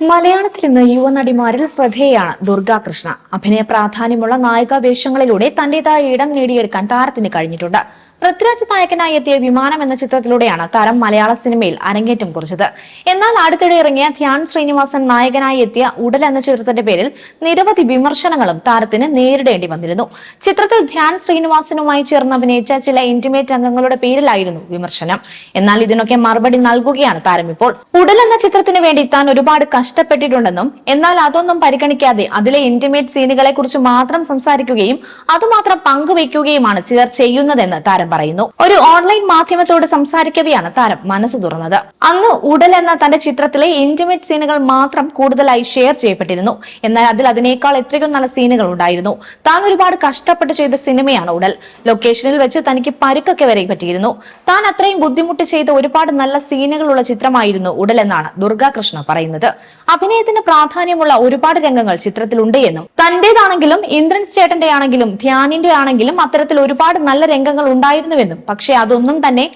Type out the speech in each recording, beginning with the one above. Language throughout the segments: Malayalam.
മലയാളത്തിൽ ഇന്ന് യുവനടിമാരിൽ ശ്രദ്ധേയാണ് ദുർഗ കൃഷ്ണ. അഭിനയ പ്രാധാന്യമുള്ള നായിക വേഷങ്ങളിലൂടെ തന്റേതായ ഇടം നേടിയെടുക്കാൻ താരത്തിന് കഴിഞ്ഞിട്ടുണ്ട്. പൃഥ്വിരാജ് നായകനായി എത്തിയ വിമാനം എന്ന ചിത്രത്തിലൂടെയാണ് താരം മലയാള സിനിമയിൽ അരങ്ങേറ്റം കുറിച്ചത്. എന്നാൽ അടുത്തിടെ ഇറങ്ങിയ ധ്യാൻ ശ്രീനിവാസൻ നായകനായി എത്തിയ ഉടൽ എന്ന ചിത്രത്തിന്റെ പേരിൽ നിരവധി വിമർശനങ്ങളും താരത്തിന് നേരിടേണ്ടി വന്നിരുന്നു. ചിത്രത്തിൽ ധ്യാൻ ശ്രീനിവാസനുമായി ചേർന്ന് അഭിനയിച്ച ചില ഇന്റിമേറ്റ് അംഗങ്ങളുടെ പേരിലായിരുന്നു വിമർശനം. എന്നാൽ ഇതിനൊക്കെ മറുപടി നൽകുകയാണ് താരം ഇപ്പോൾ. ഉടൽ എന്ന ചിത്രത്തിന് വേണ്ടി താൻ ഒരുപാട് കഷ്ടപ്പെട്ടിട്ടുണ്ടെന്നും എന്നാൽ അതൊന്നും പരിഗണിക്കാതെ അതിലെ ഇന്റിമേറ്റ് സീനുകളെ കുറിച്ച് മാത്രം സംസാരിക്കുകയും അതുമാത്രം പങ്കുവയ്ക്കുകയുമാണ് ചിലർ ചെയ്യുന്നതെന്ന് താരം പറയുന്നു. ഒരു ഓൺലൈൻ മാധ്യമത്തോട് സംസാരിക്കവെയാണ് താരം മനസ്സ് തുറന്നത്. അന്ന് ഉടൽ എന്ന തന്റെ ചിത്രത്തിലെ ഇന്റിമേറ്റ് സീനുകൾ മാത്രം കൂടുതലായി ഷെയർ ചെയ്യപ്പെട്ടിരുന്നു. എന്നാൽ അതിൽ അതിനേക്കാൾ എത്രയും നല്ല സീനുകൾ ഉണ്ടായിരുന്നു. താൻ ഒരുപാട് കഷ്ടപ്പെട്ട് ചെയ്ത സിനിമയാണ് ഉടൽ. ലൊക്കേഷനിൽ വെച്ച് തനിക്ക് പരുക്കൊക്കെ വരെ പറ്റിയിരുന്നു. താൻ അത്രയും ബുദ്ധിമുട്ട് ചെയ്ത ഒരുപാട് നല്ല സീനുകളുള്ള ചിത്രമായിരുന്നു ഉടൽ എന്നാണ് ദുർഗാകൃഷ്ണ പറയുന്നത്. അഭിനയത്തിന് പ്രാധാന്യമുള്ള ഒരുപാട് രംഗങ്ങൾ ചിത്രത്തിലുണ്ട് എന്നും തന്റേതാണെങ്കിലും ഇന്ദ്രൻസ് ചേട്ടന്റെ ആണെങ്കിലും ധ്യാനിന്റെ ആണെങ്കിലും അത്തരത്തിൽ ഒരുപാട് നല്ല രംഗങ്ങൾ ഉണ്ടായിരുന്നുവെന്നും. പക്ഷേ അതൊന്നും തന്നെ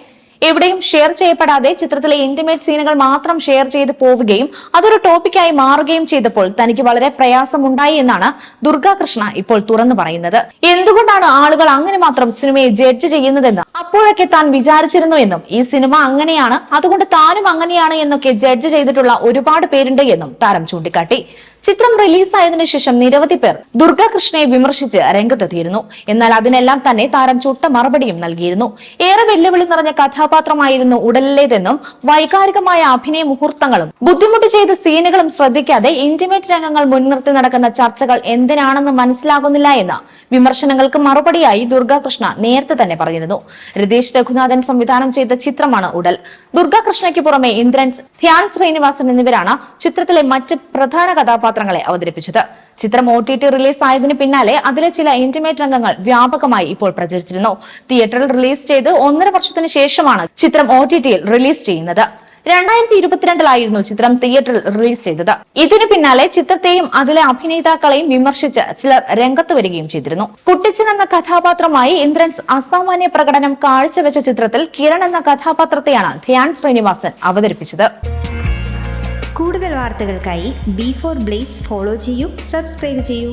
എവിടെയും ഷെയർ ചെയ്യപ്പെടാതെ ചിത്രത്തിലെ ഇന്റിമേറ്റ് സീനുകൾ മാത്രം ഷെയർ ചെയ്ത് പോവുകയും അതൊരു ടോപ്പിക്കായി മാറുകയും ചെയ്തപ്പോൾ തനിക്ക് വളരെ പ്രയാസമുണ്ടായി എന്നാണ് ദുർഗാകൃഷ്ണ ഇപ്പോൾ തുറന്നു പറയുന്നത്. എന്തുകൊണ്ടാണ് ആളുകൾ അങ്ങനെ മാത്രം സിനിമയെ ജഡ്ജ് ചെയ്യുന്നതെന്ന് അപ്പോഴൊക്കെ താൻ വിചാരിച്ചിരുന്നു എന്നും ഈ സിനിമ അങ്ങനെയാണ് അതുകൊണ്ട് താനും അങ്ങനെയാണ് എന്നൊക്കെ ജഡ്ജ് ചെയ്തിട്ടുള്ള ഒരുപാട് പേരുണ്ട് എന്നും താരം ചൂണ്ടിക്കാട്ടി. ചിത്രം റിലീസായതിനു ശേഷം നിരവധി പേർ ദുർഗാകൃഷ്ണയെ വിമർശിച്ച് രംഗത്തെത്തിയിരുന്നു. എന്നാൽ അതിനെല്ലാം തന്നെ താരം ചുട്ട മറുപടിയും നൽകിയിരുന്നു. ഏറെ വെല്ലുവിളി നിറഞ്ഞ കഥാപാത്രമായിരുന്നു ഉടലിലേതെന്നും വൈകാരികമായ അഭിനയ മുഹൂർത്തങ്ങളും ബുദ്ധിമുട്ട് ചെയ്ത സീനുകളും ശ്രദ്ധിക്കാതെ ഇന്റിമേറ്റ് രംഗങ്ങൾ മുൻനിർത്തി നടക്കുന്ന ചർച്ചകൾ എന്തിനാണെന്ന് മനസ്സിലാകുന്നില്ല എന്ന് വിമർശനങ്ങൾക്ക് മറുപടിയായി ദുർഗാകൃഷ്ണ നേരത്തെ തന്നെ പറഞ്ഞിരുന്നു. രതീഷ് രഘുനാഥൻ സംവിധാനം ചെയ്ത ചിത്രമാണ് ഉടൽ. ദുർഗാകൃഷ്ണയ്ക്ക് പുറമെ ഇന്ദ്രൻസ് ധ്യാൻ ശ്രീനിവാസൻ എന്നിവരാണ് ചിത്രത്തിലെ മറ്റ് പ്രധാന കഥാപാത്രങ്ങളെ അവതരിപ്പിച്ചത്. ചിത്രം ഒ ടി ടി റിലീസ് ആയതിനു പിന്നാലെ അതിലെ ചില ഇന്റിമേറ്റ് രംഗങ്ങൾ വ്യാപകമായി ഇപ്പോൾ പ്രചരിച്ചിരുന്നു. തിയേറ്ററിൽ റിലീസ് ചെയ്ത് ഒന്നര വർഷത്തിന് ശേഷമാണ് ചിത്രം ഒ ടി ടിയിൽ റിലീസ് ചെയ്യുന്നത്. രണ്ടായിരത്തി ഇരുപത്തിരണ്ടിലായിരുന്നു ചിത്രം തിയേറ്ററിൽ റിലീസ് ചെയ്തത്. ഇതിനു പിന്നാലെ ചിത്രത്തെയും അതിലെ അഭിനേതാക്കളെയും വിമർശിച്ച് ചിലർ രംഗത്ത് വരികയും ചെയ്തിരുന്നു. കുട്ടിച്ചൻ എന്ന കഥാപാത്രമായി ഇന്ദ്രൻസ് അസാമാന്യ പ്രകടനം കാഴ്ചവെച്ച ചിത്രത്തിൽ കിരൺ എന്ന കഥാപാത്രത്തെയാണ് ധ്യാൻ ശ്രീനിവാസൻ അവതരിപ്പിച്ചത്. കൂടുതൽ വാർത്തകൾക്കായി ബി ഫോർ ബ്ലേസ് ഫോളോ ചെയ്യൂ സബ്സ്ക്രൈബ് ചെയ്യൂ.